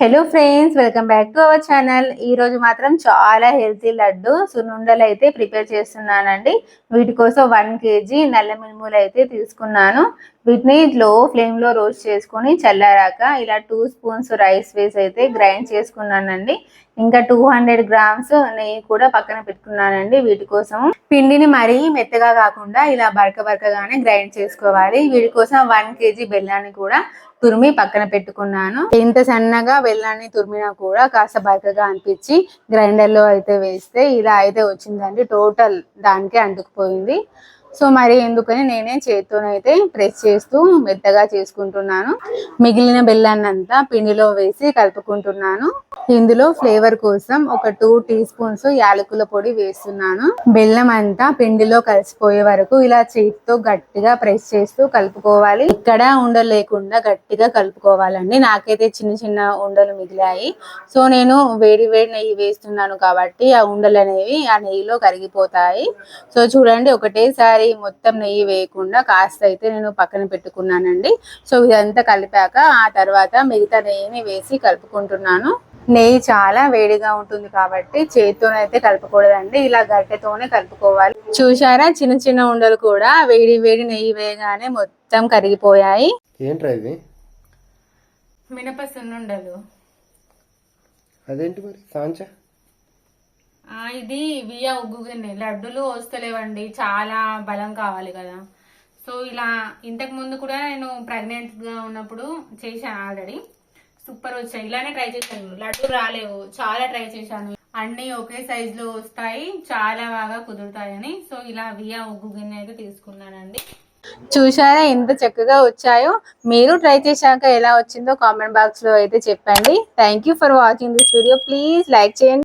Hello friends welcome back to our channel ఈ రోజు మాత్రం చాలా హెల్తీ లడ్డు సున్నుండలు అయితే ప్రిపేర్ చేస్తున్నానండి. వీటి కోసం వన్ కేజీ నల్ల మినుములు అయితే తీసుకున్నాను. వీటిని లో ఫ్లేమ్లో రోస్ట్ చేసుకొని చల్లారాక ఇలా టూ స్పూన్స్ రైస్ వేసి అయితే గ్రైండ్ చేసుకున్నానండి. ఇంకా టూ హండ్రెడ్ గ్రామ్స్ నెయ్యి కూడా పక్కన పెట్టుకున్నానండి వీటి కోసం. పిండిని మరీ మెత్తగా కాకుండా ఇలా బరక బరకగానే గ్రైండ్ చేసుకోవాలి. వీటి కోసం వన్ కేజీ బెల్లాన్ని కూడా తురిమి పక్కన పెట్టుకున్నాను. ఎంత సన్నగా బెల్లాన్ని తురిమినా కూడా కాస్త బరకగా అనిపించి గ్రైండర్లో అయితే వేస్తే ఇలా అయితే వచ్చిందండి. టోటల్ దానికే అంటుకుపోయింది. సో మరి ఎందుకని నేనే చేత్తోనైతే ప్రెస్ చేస్తూ మెత్తగా చేసుకుంటున్నాను. మిగిలిన బెల్లాన్ని అంతా పిండిలో వేసి కలుపుకుంటున్నాను. ఇందులో ఫ్లేవర్ కోసం ఒక టూ టీ స్పూన్స్ యాలకుల పొడి వేస్తున్నాను. బెల్లం అంతా పిండిలో కలిసిపోయే వరకు ఇలా చేతితో గట్టిగా ప్రెస్ చేస్తూ కలుపుకోవాలి. ఇక్కడ ఉండలు లేకుండా గట్టిగా కలుపుకోవాలండి. నాకైతే చిన్న చిన్న ఉండలు మిగిలాయి. సో నేను వేడి వేడి నెయ్యి వేస్తున్నాను కాబట్టి ఆ ఉండలు అనేవి ఆ నెయ్యిలో కరిగిపోతాయి. సో చూడండి ఒకటేసారి మొత్తం నెయ్యి వేయకుండా కాస్త అయితే నేను పక్కన పెట్టుకున్నానండి. సో ఇదంతా కలిపాక ఆ తర్వాత మిగతా నెయ్యిని వేసి కలుపుకుంటున్నాను. నెయ్యి చాలా వేడిగా ఉంటుంది కాబట్టి చేతితోనైతే కలుపుకూడదండి ఇలా గరిటెతోనే కలుపుకోవాలి. చూసారా చిన్న చిన్న ఉండలు కూడా వేడి వేడి నెయ్యి వేయగానే మొత్తం కరిగిపోయాయి. ఏంట్రా ఇది మినప సున్నుండలు. అదేంటి మరి? సాంచా? ఇది వియా ఉగ్గుగిన్నె లడ్డులు వస్తలేవండి. చాలా బలం కావాలి కదా. సో ఇలా ఇంతకు ముందు కూడా నేను ప్రెగ్నెంట్గా ఉన్నప్పుడు చేశాను ఆల్రెడీ. సూపర్ వచ్చాయి. ఇలానే ట్రై చేశాను. లడ్డు రాలేవు. చాలా ట్రై చేశాను. అన్ని ఒకే సైజ్లో వస్తాయి. చాలా బాగా కుదురుతాయని. సో ఇలా వియా ఉగ్గు గిన్నె అయితే తీసుకున్నానండి. చూసారా ఎంత చక్కగా వచ్చాయో? మీరు ట్రై చేశాక ఎలా వచ్చిందో కామెంట్ బాక్స్లో అయితే చెప్పండి. Thank you for watching this video please like చేయండి.